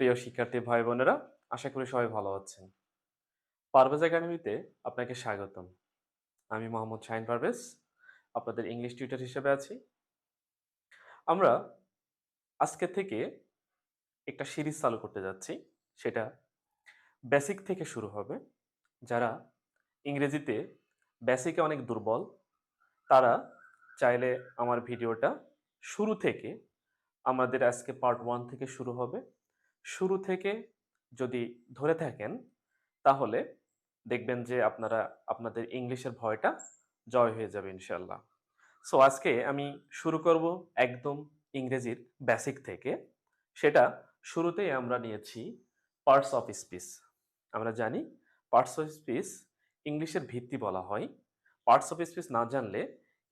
প্রিয় শিক্ষার্থী ভাই বোনেরা, আশা করি সবাই ভালো আছেন। পারভেজ একাডেমিতে আপনাকে স্বাগতম। আমি মোহাম্মদ শাহিন পারভেজ, আপনাদের ইংলিশ টিউটার হিসেবে আছি। আমরা আজকে থেকে একটা সিরিজ চালু করতে যাচ্ছি। সেটা বেসিক থেকে শুরু হবে। যারা ইংরেজিতে বেসিকে অনেক দুর্বল, তারা চাইলে আমার ভিডিওটা শুরু থেকে আমাদের আজকে পার্ট ওয়ান থেকে শুরু হবে। শুরু থেকে যদি ধরে থাকেন, তাহলে দেখবেন যে আপনারা, আপনাদের ইংলিশের ভয়টা জয় হয়ে যাবে ইনশাল্লাহ সো আজকে আমি শুরু করব একদম ইংরেজির বেসিক থেকে। সেটা শুরুতেই আমরা নিয়েছি পার্টস অফ স্পিচ আমরা জানি পার্টস অফ স্পিচ ইংলিশের ভিত্তি বলা হয়। পার্টস অফ স্পিচ না জানলে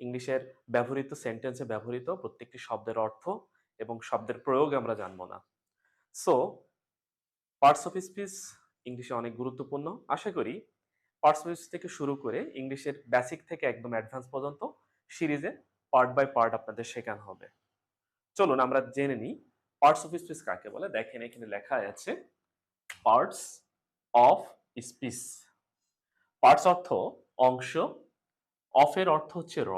ইংলিশের ব্যবহৃত সেন্টেন্সে ব্যবহৃত প্রত্যেকটি শব্দের অর্থ এবং শব্দের প্রয়োগ আমরা জানব না। সো পার্টস অফ স্পিচ ইংলিশে অনেক গুরুত্বপূর্ণ। আশা করি পার্টস অফ স্পিচ থেকে শুরু করে ইংলিশের বেসিক থেকে একদম অ্যাডভান্স পর্যন্ত সিরিজে পার্ট বাই পার্ট আপনাদের শেখানো হবে। চলুন আমরা জেনে নিই পার্টস অফ স্পিচ কাকে বলে। দেখেন এখানে লেখা আছে পার্টস অফ স্পিচ পার্টস অর্থ অংশ অফের অর্থ হচ্ছে র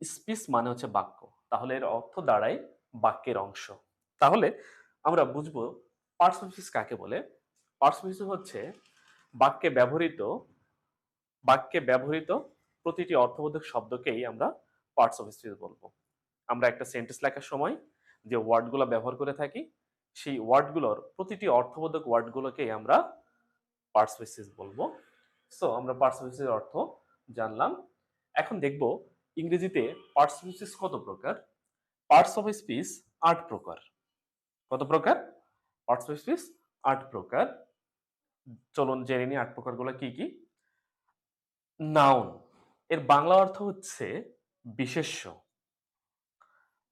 স্পিচ মানে হচ্ছে বাক্য। তাহলে এর অর্থ দাঁড়ায় বাক্যের অংশ। তাহলে আমরা বুঝব পার্টস কাকে বলে। পার্টস অফ হচ্ছে বাক্যে ব্যবহৃত বাক্যে ব্যবহৃত প্রতিটি অর্থবোধক শব্দকেই আমরা পার্টস অফ বলব। আমরা একটা সেন্টেন্স লেখার সময় যে ওয়ার্ডগুলো ব্যবহার করে থাকি, সেই ওয়ার্ডগুলোর প্রতিটি অর্থবোধক ওয়ার্ডগুলোকেই আমরা পার্টস বলব। সো আমরা পার্টস অফ অর্থ জানলাম। এখন দেখব ইংরেজিতে পার্টস কত প্রকার? পার্টস অফ স্পিচ আট প্রকার। কত প্রকার? অফ আট প্রকার। চলুন জেনে নিই আট প্রকারগুলো কি কি। নাউন এর বাংলা অর্থ হচ্ছে বিশেষ্য।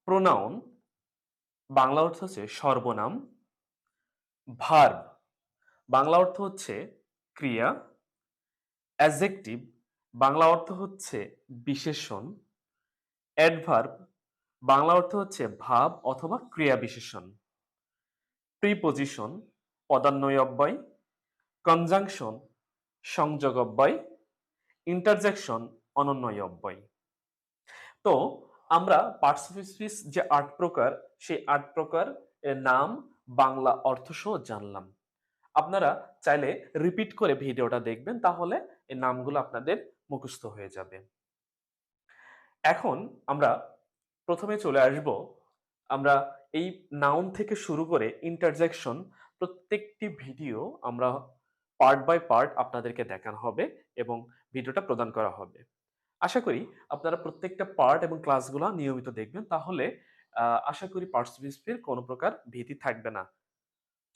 প্রোনাউন বাংলা অর্থ হচ্ছে সর্বনাম। ভার্ব বাংলা অর্থ হচ্ছে ক্রিয়া। অ্যাজেক্টিভ বাংলা অর্থ হচ্ছে বিশেষণ। অ্যাডভার্ব বাংলা অর্থ হচ্ছে ভাব অথবা ক্রিয়া বিশেষণ। প্রিপোজিশন পদান্বয় অব্যয় কনজাংশন সংযোগ অব্যয় ইন্টারজেকশন অনন্বয় অব্যয় তো আমরা পার্টস অফ স্পিচ যে আট প্রকার, সেই আট প্রকার এর নাম, বাংলা অর্থ সহ জানলাম। আপনারা চাইলে রিপিট করে ভিডিওটা দেখবেন, তাহলে এই নামগুলো আপনাদের মুখস্থ হয়ে যাবে। এখন আমরা প্রথমে চলে আসব, আমরা এই নাউন থেকে শুরু করে ইন্টারজেকশন প্রত্যেকটি ভিডিও আমরা পার্ট বাই পার্ট আপনাদেরকে দেখানো হবে এবং ভিডিওটা প্রদান করা হবে। আশা করি আপনারা প্রত্যেকটা পার্ট এবং ক্লাসগুলো নিয়মিত দেখবেন, তাহলে আশা করি পার্টিসিপেন্টের কোনো প্রকার ভীতি থাকবে না।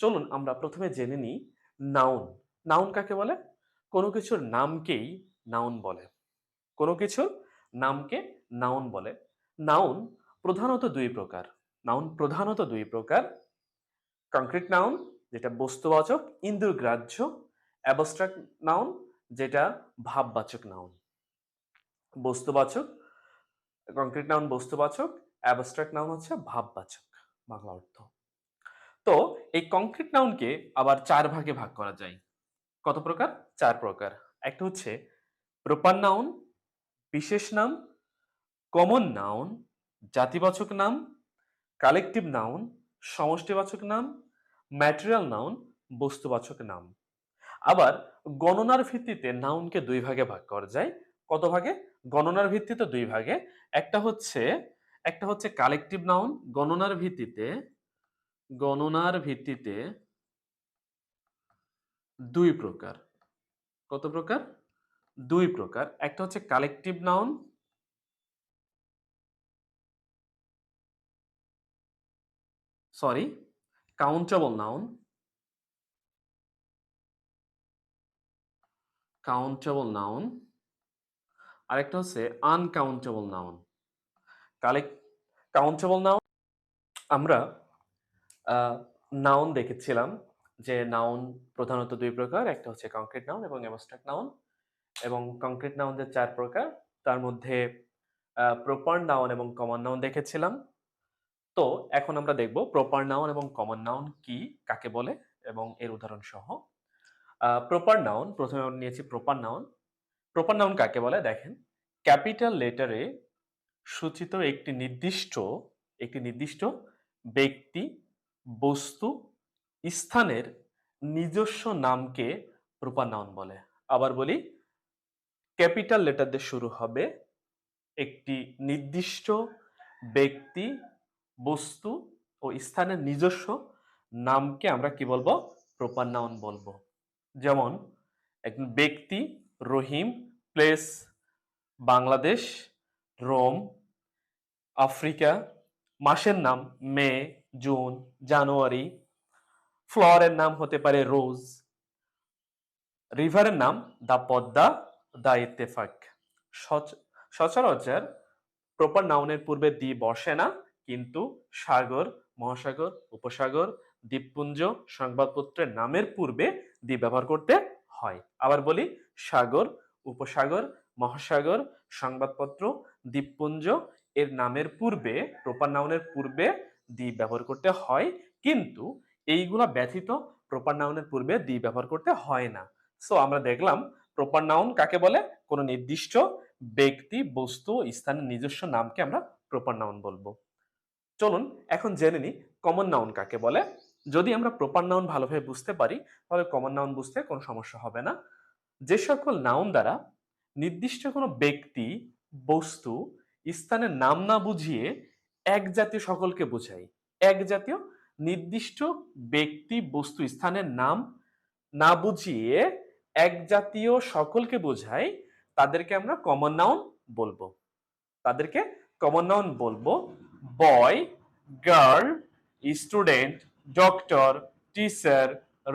চলুন আমরা প্রথমে জেনে নিই নাউন নাউন কাকে বলে? কোনো কিছুর নামকেই নাউন বলে। কোনো কিছুর নামকে নাউন বলে। নাউন প্রধানত দুই প্রকার। নাউন প্রধানত দুই প্রকার। কংক্রিট নাউন, যেটা বস্তুবাচক, ইন্দ্রগ্রাহ্য। অ্যাবস্ট্রাক্ট নাউন, যেটা ভাববাচক নাউন। বস্তুবাচক কংক্রিট নাউন বস্তুবাচক অ্যাবস্ট্রাক্ট নাউন হচ্ছে ভাববাচক, বাংলা অর্থ। তো, এই কংক্রিট নাউনকে আবার চার ভাগে ভাগ করা যায়। কত প্রকার? চার প্রকার। একটা হচ্ছে প্রপার নাউন, বিশেষ নাম, কমন নাউন, জাতিবাচক নাম কালেকটিভ নাউন, সমষ্টিবাচক নাম, ম্যাটেরিয়াল নাউন, বস্তুবাচক নাম। আবার গণনার ভিত্তিতে নাউনকে দুই ভাগে ভাগ করা যায়। কত ভাগে? গণনার ভিত্তিতে দুই ভাগে। একটা হচ্ছে একটা হচ্ছে কালেকটিভ নাউন। গণনার ভিত্তিতে গণনার ভিত্তিতে দুই প্রকার। কত প্রকার? দুই প্রকার। একটা হচ্ছে collective noun sorry countable noun countable noun আরেকটা হচ্ছে uncountable noun collect countable noun আমরা নাউন দেখেছিলাম যে নাউন প্রধানত দুই প্রকার, একটা হচ্ছে কংক্রিট নাউন এবং অ্যাবস্ট্রাক্ট নাউন এবং কংক্রিট নাউন যে চার প্রকার, তার মধ্যে প্রপার নাউন এবং কমন নাউন দেখেছিলাম। তো এখন আমরা দেখব প্রপার নাউন এবং কমন নাউন কি, কাকে বলে এবং এর উদাহরণ সহ প্রপার নাউন প্রথমে আমরা নিয়েছি প্রপার নাউন প্রপার নাউন কাকে বলে? দেখেন ক্যাপিটাল লেটারে সূচিত একটি নির্দিষ্ট একটি নির্দিষ্ট ব্যক্তি, বস্তু, স্থানের নিজস্ব নামকে প্রপার নাউন বলে। আবার বলি ক্যাপিটাল লেটার দিয়ে শুরু হবে একটি নির্দিষ্ট ব্যক্তি বস্তু ও স্থানের নিজস্ব নামকে আমরা কি বলব? প্রপার নাউন বলব। যেমন, একজন ব্যক্তি, Rahim, place, Bangladesh, Rome, Africa, মাসের নাম, মে, জুন, জানুয়ারি ফ্লোয়ারের নাম হতে পারে রোজ, রিভারের নাম, দা পদ্মা, দা ইত্তেফাক। সচ- সচরাচর প্রপার নাউনের পূর্বে দি বসে না কিন্তু সাগর, মহাসাগর, উপসাগর, দ্বীপপুঞ্জ সংবাদপত্রের নামের পূর্বে দ্বীপ ব্যবহার করতে হয়। আবার বলি, সাগর, উপসাগর, মহাসাগর, সংবাদপত্র, দ্বীপপুঞ্জ এর নামের পূর্বে প্রপার নাউনের পূর্বে দ্বীপ ব্যবহার করতে হয়, কিন্তু এইগুলা ব্যথিত প্রপার নাউনের পূর্বে দি ব্যবহার করতে হয় না। সো আমরা দেখলাম প্রপার নাউন কাকে বলে? কোনো নির্দিষ্ট ব্যক্তি, বস্তু, স্থানের নিজস্ব নামকে আমরা প্রপার নাউন বলব। চলুন এখন জেনে নিই কমন নাউন কাকে বলে। যদি আমরা প্রপার নাউন ভালোভাবে বুঝতে পারি, তাহলে কমন নাউন বুঝতে কোনো সমস্যা হবে না। যে সকল নাউন দ্বারা নির্দিষ্ট কোনো ব্যক্তি, বস্তু স্থানের নাম না বুঝিয়ে এক জাতীয় সকলকে বোঝায়। এক জাতীয় নির্দিষ্ট ব্যক্তি, বস্তু স্থানের নাম না বুঝিয়ে এক জাতীয় সকলকে বোঝায়, তাদেরকে আমরা কমন নাউন বলব। তাদেরকে কমন নাউন বলব। Boy girl student doctor teacher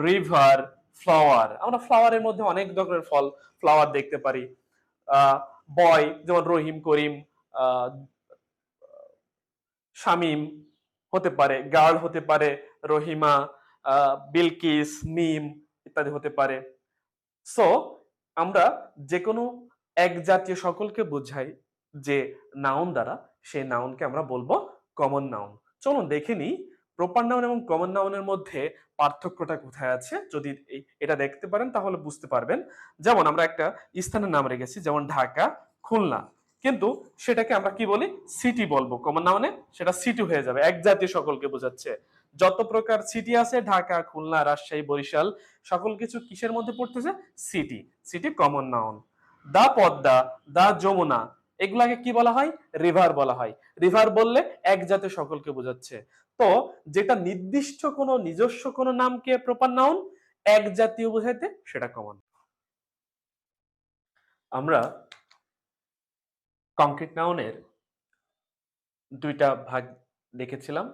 river flower আমরা ফ্লাওয়ারের মধ্যে অনেক ধরনের ফল ফ্লাওয়ার দেখতে পারি। বয় যেমন রহিম, করিম শামিম হতে পারে গার্ল হতে পারে, রহিমা বিলকিস, মিম ইত্যাদি হতে পারে। সো আমরা যে কোনো এক জাতীয় সকলকে বোঝাই যে নাউন দ্বারা সেই নাউনকে আমরা বলব কমন নাউন চলুন দেখে নিই প্রপার নাউন এবং কমন নাউনের মধ্যে পার্থক্যটা কোথায় আছে? যদি এটা দেখতে পারেন তাহলে বুঝতে পারবেন। যেমন আমরা একটা স্থানের নাম রেখেছি, যেমন ঢাকা, খুলনা। কিন্তু সেটাকে আমরা কি বলি? সিটি বলব। কমন নাউনে সেটা সিটি হয়ে যাবে, এক জাতীয় সকলকে বোঝাচ্ছে। যত প্রকার সিটি আছে, ঢাকা, খুলনা, রাজশাহী, বরিশাল, সকল কিছু কিসের মধ্যে পড়তেছে? City city common noun the Padma, the Jamuna এগুলাকে কি বলা হয়? রিভার বলা হয়। রিভার বললে এক জাতীয় সকলকে বোঝাচ্ছে। তো যেটা নির্দিষ্ট কোনো নিজস্ব কোনো নামকে প্রপার নাউন এক জাতীয় বোঝাইতে সেটা কমন আমরা কংক্রিট নাউনের দুইটা ভাগ দেখেছিলাম।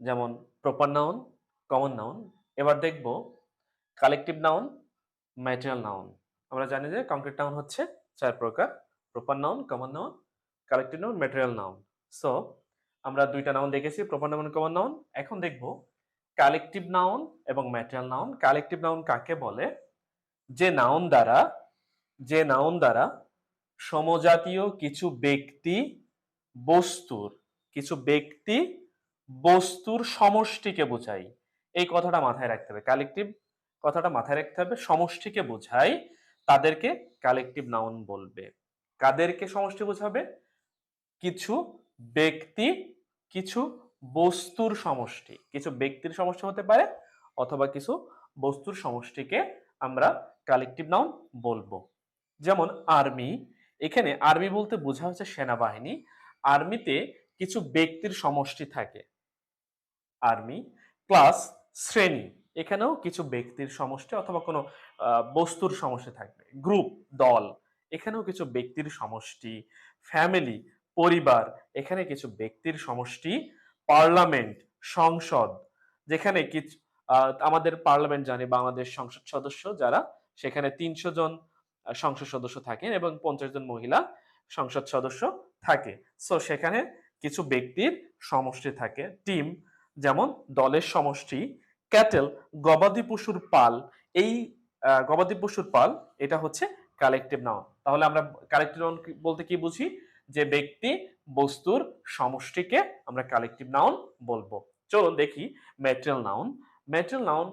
যেমন প্রপার নাউন কমন নাউন এবার দেখব কালেকটিভ নাউন ম্যাটেরিয়াল নাউন আমরা জানি যে কংক্রিট নাউন হচ্ছে চার প্রকার। Proper noun common noun collective noun material noun so আমরা দুইটা নাউন দেখেছি প্রপার নাউন কমন নাউন এখন দেখব কালেকটিভ নাউন এবং ম্যাটেরিয়াল নাউন কালেকটিভ নাউন কাকে বলে? যে নাউন দ্বারা, যে নাউন দ্বারা সমজাতীয় কিছু ব্যক্তি বস্তুর, কিছু ব্যক্তি বস্তুর সমষ্টিকে বোঝায়। এই কথাটা মাথায় রাখতে হবে। কালেকটিভ কথাটা মাথায় রাখতে হবে, সমষ্টিকে বোঝায়, তাদেরকে কালেকটিভ নাউন বলবে। কাদেরকে সমষ্টি বোঝাবে? কিছু ব্যক্তি, কিছু বস্তুর সমষ্টি। কিছু ব্যক্তির সমষ্টি হতে পারে অথবা কিছু বস্তুর সমষ্টিকে আমরা কালেকটিভ নাউন বলব। যেমন আর্মি এখানে আর্মি বলতে বোঝা হচ্ছে সেনাবাহিনী। আর্মিতে কিছু ব্যক্তির সমষ্টি থাকে। আর্মি প্লাস শ্রেণি, এখানেও কিছু ব্যক্তির সমষ্টি অথবা কোনো বস্তুর সমষ্টি থাকবে। গ্রুপ দল এখানেও কিছু ব্যক্তির সমষ্টি ফ্যামিলি পরিবার, এখানে কিছু ব্যক্তির সমষ্টি পার্লামেন্ট সংসদ, যেখানে কিছু আমাদের পার্লামেন্ট জানি বাংলাদেশ সংসদ সদস্য যারা, সেখানে তিনশো জন সংসদ সদস্য থাকেন এবং পঞ্চাশ জন মহিলা সংসদ সদস্য থাকে। সো সেখানে কিছু ব্যক্তির সমষ্টি থাকে। টিম যেমন দলের সমষ্টি ক্যাটেল গবাদি পশুর পাল, এই গবাদি পশুর পাল, এটা হচ্ছে কালেকটিভ নাউন তাহলে আমরা কালেকটিভ নাউন বলতে কি বুঝি? যে ব্যক্তি বস্তুর সমষ্টিকে আমরা কালেকটিভ নাউন বলব। চলুন দেখি ম্যাটেরিয়াল নাউন ম্যাটেরিয়াল নাউন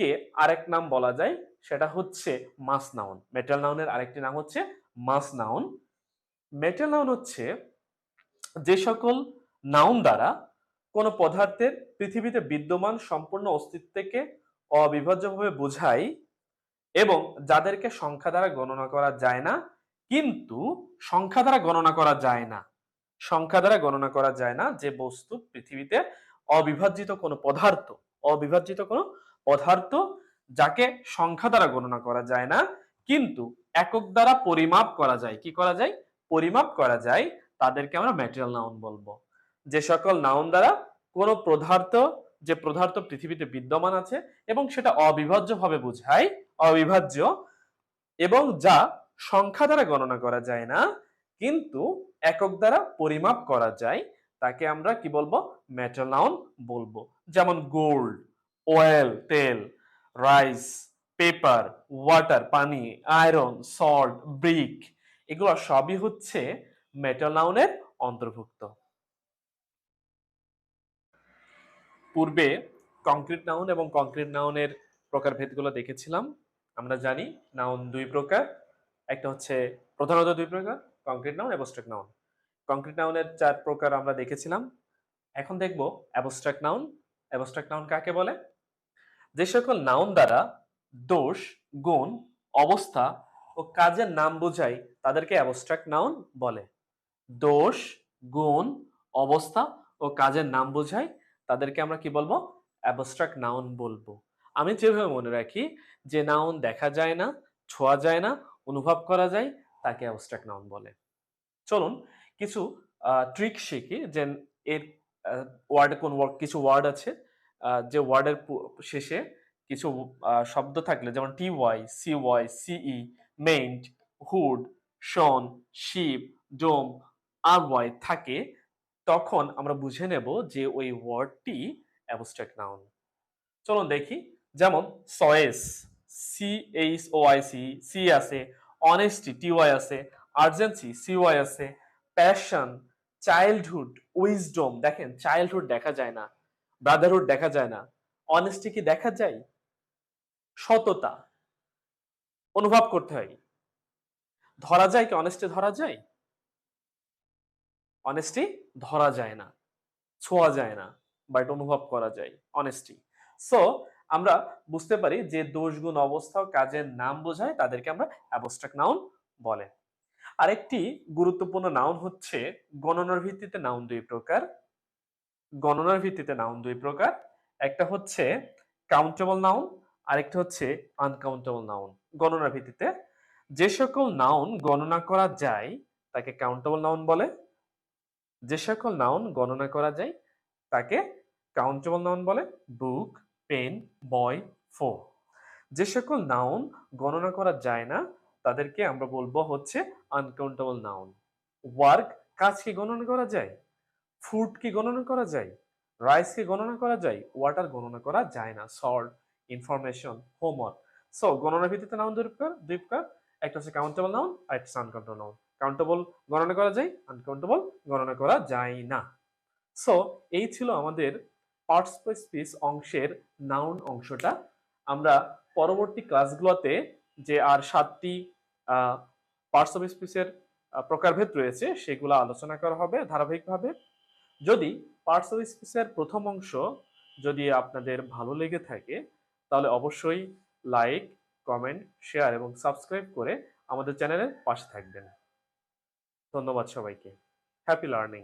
কে আরেক নাম বলা যায়, সেটা হচ্ছে মাস নাউন ম্যাটেরিয়াল নাউনের আরেকটি নাম হচ্ছে মাস নাউন ম্যাটেরিয়াল নাউন হচ্ছে যে সকল নাউন দ্বারা কোনো পদার্থের পৃথিবীতে বিদ্যমান সম্পূর্ণ অস্তিত্বকে অবিভাজ্যভাবে বোঝায় এবং যাদেরকে সংখ্যা দ্বারা গণনা করা যায় না, কিন্তু সংখ্যা দ্বারা গণনা করা যায় না। সংখ্যা দ্বারা গণনা করা যায় না যে বস্তু পৃথিবীতে অবিভাজ্যিত কোনো পদার্থ অবিভাজ্যিত কোনো পদার্থ যাকে সংখ্যা দ্বারা গণনা করা যায় না, কিন্তু একক দ্বারা পরিমাপ করা যায়। কি করা যায়? পরিমাপ করা যায়, তাদেরকে আমরা ম্যাটেরিয়াল নাউন বলব। যে সকল নাউন দ্বারা কোনো পদার্থ, যে পদার্থ পৃথিবীতে বিদ্যমান আছে এবং সেটা অবিভাজ্যভাবে বোঝায় অবিভাজ্য এবং যা সংখ্যা দ্বারা গণনা করা যায় না, কিন্তু একক দ্বারা পরিমাপ করা যায়, তাকে আমরা কি বলব? মেটাল নাউন বলব। যেমন গোল্ড অয়েল তেল রাইস পেপার ওয়াটার পানি আয়রন সল্ট ব্রিক এগুলো সবই হচ্ছে মেটাল নাউনের অন্তর্ভুক্ত। পূর্বে কংক্রিট নাউন এবং কংক্রিট নাউনের প্রকারভেদগুলো দেখেছিলাম। আমরা জানি নাউন দুই প্রকার। একটা হচ্ছে প্রধানত দুই প্রকার concrete noun abstract noun concrete নাউনের চার প্রকার আমরা দেখেছিলাম। এখন দেখব অ্যাবস্ট্রাক্ট নাউন অ্যাবস্ট্রাক্ট নাউন কাকে বলে? যে সকল নাউন দ্বারা দোষ, গুণ, অবস্থা ও কাজের নাম বোঝায় তাদেরকে অ্যাবস্ট্রাক্ট নাউন বলে। দোষ, গুণ, অবস্থা ও কাজের নাম বোঝায় তাদেরকে আমরা কি বলব? অ্যাবস্ট্রাক্ট নাউন বলব। আমি যেভাবে মনে রাখি যে নাউন দেখা যায় না, ছোঁয়া যায় না, অনুভব করা যায়, তাকে অ্যাবস্ট্রাক্ট নাউন বলে। চলুন কিছু ট্রিক শিখি যে এর ওয়ার্ডে কোন word- কিছু ওয়ার্ড আছে যে ওয়ার্ডের শেষে কিছু শব্দ থাকলে যেমন টি Y C Y C E ment hood tion ship dom আর ওয়াই থাকে, তখন আমরা বুঝে নেব যে ওই ওয়ার্ডটি অ্যাবস্ট্রাক্ট নাউন চলুন দেখি যেমন choice C H O I C C আছে অনেস্টি টি ওয়াই আছে আর্জেন্সি সি ওয়াই আছে প্যাশন চাইল্ডহুড উইজডম দেখেন চাইল্ডহুড দেখা যায় না ব্রাদারহুড দেখা যায় না অনেস্টি কি দেখা যায়? সততা, অনুভব করতে হয়। ধরা যায় কি অনেস্টি ধরা যায়? অনেস্টি ধরা যায় না, ছোঁয়া যায় না বাট অনুভব করা যায় অনেস্টি সো আমরা বুঝতে পারি যে দোষ গুণ অবস্থা কাজের নাম বোঝায় তাদেরকে আমরা অ্যাবস্ট্রাক্ট নাউন বলে। আরেকটি গুরুত্বপূর্ণ নাউন হচ্ছে গণনার ভিত্তিতে নাউন দুই প্রকার। গণনার ভিত্তিতে নাউন দুই প্রকার। একটা হচ্ছে কাউন্টেবল নাউন আরেকটা হচ্ছে আনকাউন্টেবল নাউন গণনার ভিত্তিতে যে সকল নাউন গণনা করা যায়, তাকে কাউন্টেবল নাউন বলে। যে সকল নাউন গণনা করা যায়, তাকে কাউন্টেবল নাউন বলে। বুক পেন, বয় ফো যে সকল নাউন গণনা করা যায় না, তাদেরকে আমরা বলব হচ্ছে আনকাউন্টেবল নাউন ওয়ার্ক কাজ কি গণনা করা যায় ফুড কি গণনা করা যায় রাইস কি গণনা করা যায় ওয়াটার গণনা করা যায় না। সল্ট ইনফরমেশন হোমওয়ার্ক সো গণনার ভিত্তিতে নাউন দুই প্রকার দুই প্রকার। একটা হচ্ছে কাউন্টেবল নাউন আর একটা আনকাউন্টেবল নাউন কাউন্টেবল গণনা করা যায় আনকাউন্টেবল গণনা করা যায় না। সো এই ছিল আমাদের পার্টস বাই স্পিচ অংশের নাউন অংশটা আমরা পরবর্তী ক্লাসগুলোতে যে আর সাতটি পার্টস অফ স্পিচের প্রকারভেদ রয়েছে সেগুলো আলোচনা করা হবে ধারাবাহিকভাবে। যদি পার্টস অফ স্পিচের প্রথম অংশ যদি আপনাদের ভালো লেগে থাকে, তাহলে অবশ্যই লাইক কমেন্ট শেয়ার এবং সাবস্ক্রাইব করে আমাদের চ্যানেলের পাশে থাকবেন। ধন্যবাদ সবাইকে। Happy learning